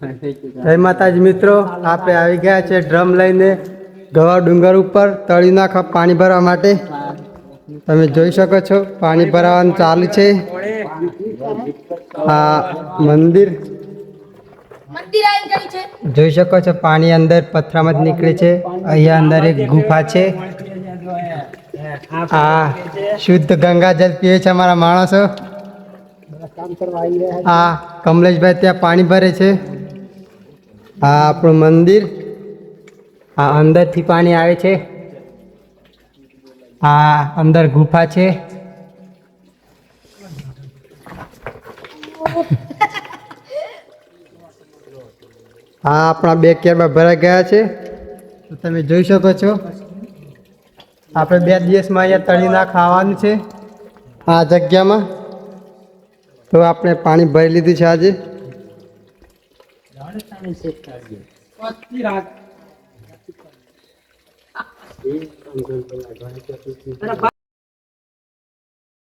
જય માતાજી મિત્રો આપણે આવી ગયા છે ડ્રમ લઈને ગવા ડુંગર ઉપર તળી નાખા પાણી ભરવા માટે. તમે જોઈ શકો છો પાણી ભરાવાનું ચાલુ છે. આ મંદિર જોઈ શકો છો પાણી અંદર પથરામાંથી નીકળે છે. અહીંયા અંદર એક ગુફા છે. આ શુદ્ધ ગંગાજળ પીએ છે અમારા માણસો. આ કમલેશભાઈ ત્યાં પાણી ભરે છે. આ આપણું મંદિર. આ અંદરથી પાણી આવે છે. આ અંદર ગુફા છે. આ આપણા બે કેબા ભરાઈ ગયા છે. તમે જોઈ શકો છો. આપણે બે દિવસમાં અહીંયા તળીના ખાવાનું છે. આ જગ્યામાં. તો આપણે પાણી ભરી લીધું છે આજે. જાણતાની સેટ કાઢીએ પાછી રાત